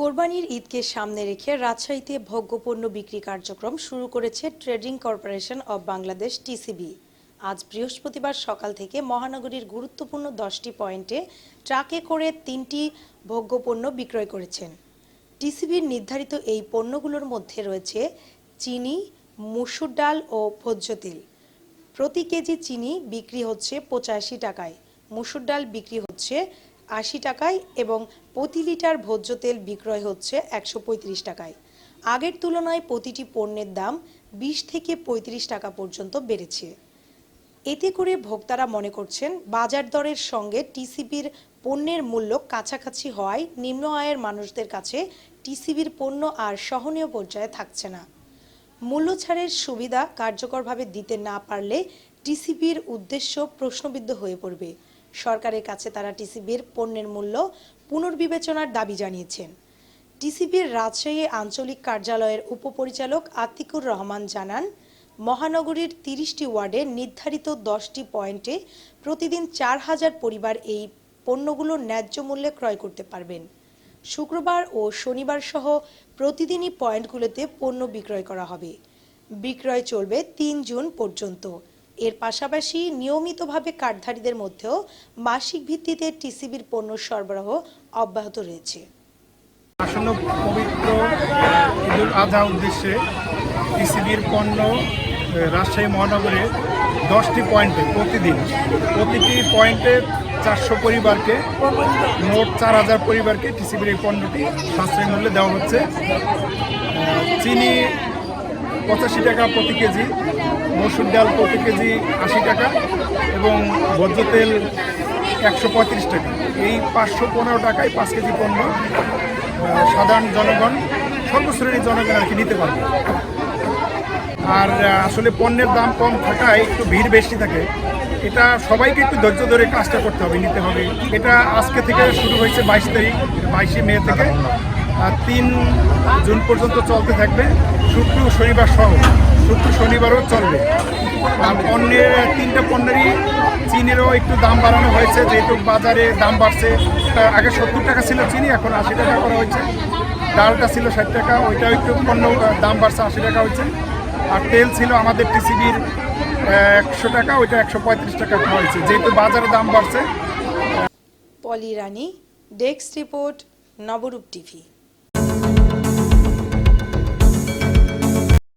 কোরবানির ঈদকে সামনে রেখে রাজশাহীতে ভোগ্যপণ্য বিক্রি কার্যক্রম শুরু করেছে trading corporation of Bangladesh, TCB. আজ বৃহস্পতিবার সকাল থেকে মহানগরীর গুরুত্বপূর্ণ দশটি পয়েন্টে ট্রাকে করে তিনটি ভোগ্যপণ্য বিক্রয় করেছেন। টিসিবির নির্ধারিত এই পণ্যগুলোর মধ্যে রয়েছে চিনি, মুসুর ডাল ও ভোজ্য তেল। প্রতি কেজি চিনি বিক্রি হচ্ছে পঁচাশি টাকায়, মুসুর ডাল বিক্রি হচ্ছে আশি টাকায় এবং প্রতি লিটার ভোজ্য তেল বিক্রয় হচ্ছে একশো পঁয়ত্রিশ টাকায়। আগের তুলনায় প্রতিটি পণ্যের দাম বিশ থেকে পঁয়ত্রিশ টাকা পর্যন্ত বেড়েছে। এতে করে ভোক্তারা মনে করছেন, বাজার দরের সঙ্গে টিসিবির পণ্যের মূল্য কাছাকাছি হওয়ায় নিম্ন আয়ের মানুষদের কাছে টিসিবির পণ্য আর সহনীয় পর্যায়ে থাকছে না। মূল্য ছাড়ের সুবিধা কার্যকরভাবে দিতে না পারলে টিসিবির উদ্দেশ্য প্রশ্নবিদ্ধ হয়ে পড়বে। সরকারের কাছে তারা টিসিবির পণ্যের মূল্য পুনর্বিবেচনার দাবি জানিয়েছেন। টিসিবির রাজশাহী আঞ্চলিক কার্যালয়ের উপপরিচালক আতিকুর রহমান জানান, মহানগরীর তিরিশটি ওয়ার্ডে নির্ধারিত দশটি পয়েন্টে প্রতিদিন চার হাজার পরিবার এই পণ্যগুলো ন্যায্য মূল্যে ক্রয় করতে পারবেন। শুক্রবার ও শনিবার সহ প্রতিদিনই পয়েন্টগুলোতে পণ্য বিক্রয় করা হবে। বিক্রয় চলবে তিন জুন পর্যন্ত। এর পাশাপাশি নিয়মিতভাবে কার্ডধারীদের মধ্যেও মাসিক ভিত্তিতে টিসিবির পণ্য সরবরাহ অব্যাহত রয়েছে। আসন্ন পবিত্র ঈদুল আজহা উদ্দেশ্যে টিসিবির পণ্য রাজশাহী মহানগরে দশটি পয়েন্টে প্রতিদিন, প্রতিটি পয়েন্টে চারশো পরিবারকে, মোট চার হাজার পরিবারকে টিসিবির এই পণ্যটি সাশ্রয়ী মূল্যে দেওয়া হচ্ছে। চিনি পঁচাশি টাকা প্রতি কেজি মসুর ডাল প্রতি কেজি আশি টাকা এবং ভোজ্য তেল একশো পঁয়ত্রিশ টাকা। এই পাঁচশো পনেরো টাকায় পাঁচ কেজি পণ্য সাধারণ জনগণ, সর্বশ্রেণীর জনগণ আর কি নিতে পারবে। আর আসলে পণ্যের দাম কম থাকায় একটু ভিড় বেশি থাকে। এটা সবাইকে একটু ধৈর্য ধরে কাজটা করতে হবে, নিতে হবে। এটা আজকে থেকে শুরু হয়েছে বাইশ তারিখ, বাইশে মে থেকে। তিন জুন পর্যন্ত চলতে থাকবে। শুক্র, শনিবার সহ। শুক্র, শনিবারও চলবে। আর পণ্যের তিনটা পণ্যেরই চিনিরও একটু দাম বাড়ানো হয়েছে। যেহেতু বাজারে দাম বাড়ছে আগে সত্তর টাকা ছিল চিনি, এখন আশি টাকা করা হয়েছে। ডালটা ছিল ষাট টাকা, ওইটাও একটু পণ্য দাম বাড়ছে আশি টাকা হয়েছে। আর তেল ছিল আমাদের টিসিবির একশো টাকা, ওইটা একশো পঁয়ত্রিশ টাকা করা হয়েছে। যেহেতু বাজারে দাম বাড়ছে। Poly Rani, desk report, Nabarup TV.